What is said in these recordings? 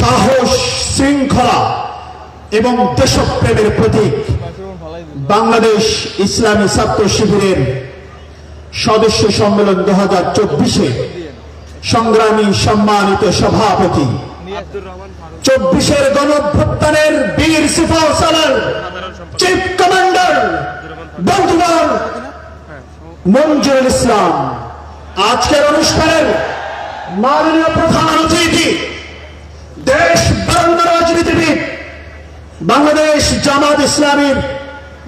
সাহস, শৃঙ্খলা এবং দেশপ্রেমের প্রতীক বাংলাদেশ ইসলামী ছাত্র শিবিরের সদস্য সম্মেলন দু হাজার চব্বিশে সংগ্রামী সম্মানিত সভাপতি। চব্বিশের গণভ্যুত্থানের বীর সিফা সালার চিফ কমান্ডার বন্ধুগণ, মঞ্জুরুল ইসলাম, আজকের অনুষ্ঠানের মাননীয় বাংলাদেশ জামাত ইসলামীর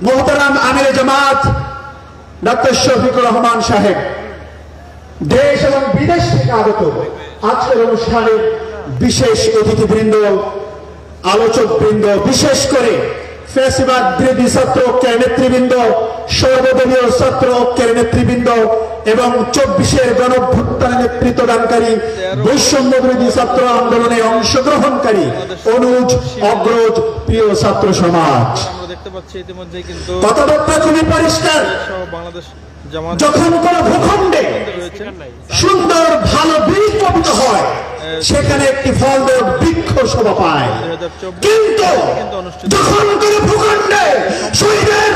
মোহতারাম আমির জামাত ডক্টর শফিকুর রহমান সাহেব। দেশ এবং বিদেশ থেকে আগত আজকের অনুষ্ঠানের বিশেষ অতিথিবৃন্দ আলোচক বৃন্দ বিশেষ করে ফেসিবাদ বিরোধী ছাত্র ঐক্যের নেতৃবৃন্দ, সর্বদলীয় ছাত্র ঐক্যের নেতৃবৃন্দ এবং চব্বিশের গণভ্যুত্থানে নেতৃত্ব দানকারী বৈষম্য বিরোধী ছাত্র আন্দোলনে অংশগ্রহণকারী অনুজ অগ্রজ প্রিয় ছাত্র সমাজ। কথাবার্তা খুবই পরিষ্কার যখন কোন ভূখণ্ডে সুন্দর ভালো বীজ হয় সেখানে একটি বৃক্ষ শোভা পায়। কিন্তু যখন কোন ভূখণ্ডে শহীদের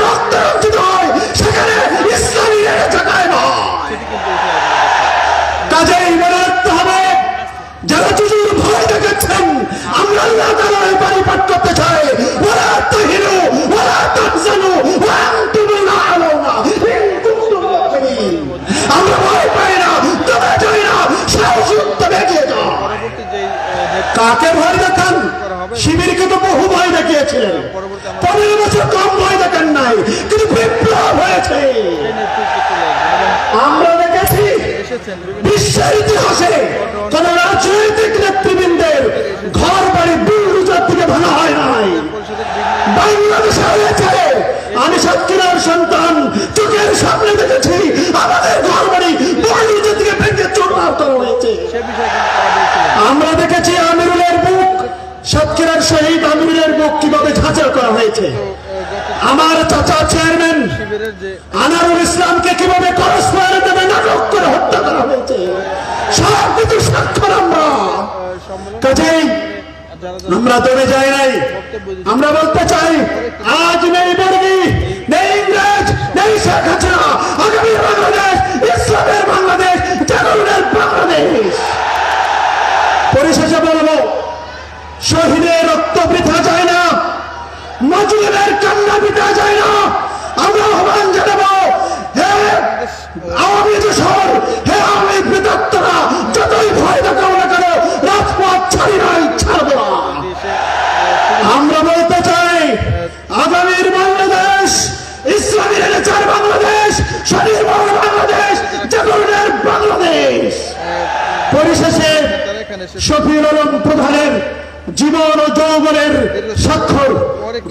কাকে ভয় দেখান। শিবিরকে তো বহু ভয় দেখিয়েছিলেন। পনেরো বছর কম ভয় দেখান নাই, কিন্তু বিপ্লব হয়েছে। আমরা দেখেছি, বিশ্বের ইতিহাসে কোন রাজনৈতিক নেতৃবৃন্দের ঘর বাড়ি বুলডুজার থেকে ভালো হয় নাই। বাংলাদেশে হয়েছে আমি সাতক্ষীরার সন্তান চোখের সামনে দেখেছি আমাদের ঘর বাড়ি বুলডুজার থেকে ভেঙে চোরমার করা হয়েছে সে বিষয়ে কিন্তু তারা বলছিলেন আমরা দেখেছি আমিরুলের বুক সাতক্ষীরার শহীদ আমিরুলের বুক কীভাবে ঝাঁঝা করা হয়েছে আমার চাচা চেয়ারম্যান আনারুল ইসলামকে কীভাবে করস দেবে নাটক করে হত্যা করা হয়েছে। সব কিছু স্বাক্ষর আমরা। কাজেই আমরা দৌড়ে যাই নাই। আমরা বলতে চাই আজ নেই বর্গি নেই ইংরেজ নেই শেখ হাসিনা আগামী বাংলাদেশ ইসলামের বাংলাদেশ জাগরণের বাংলাদেশ পরিশেষে বলব শহীদের রক্ত বৃথা যায় না মজলুমের কান্না বৃথা যায় না আমরা আহ্বান জানাব হে আওয়ামী দোষর হে আওয়ামী বিদত্তরা যতই ভয় দেখাও না কেন, রাজপথ ছাড়ি নাই ছাড়বো না আমরা বলতে চাই, আগামীর বাংলাদেশ ইসলামী নেচার বাংলাদেশ, স্বনির্ভর বাংলাদেশ জাগরণের বাংলাদেশ। পরিশেষে শফিউল আলম জীবন ও যৌবনের স্বাক্ষর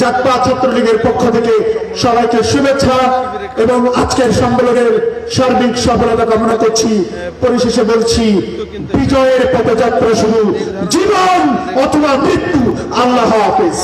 যাত্রা ছাত্রলীগের পক্ষ থেকে সবাইকে শুভেচ্ছা এবং আজকের সম্মেলনের সার্বিক সফলতা কামনা করছি। পরিশেষে বলছি, বিজয়ের পদযাত্রা শুধু জীবন অথবা মৃত্যু, আল্লাহ হাফিজ।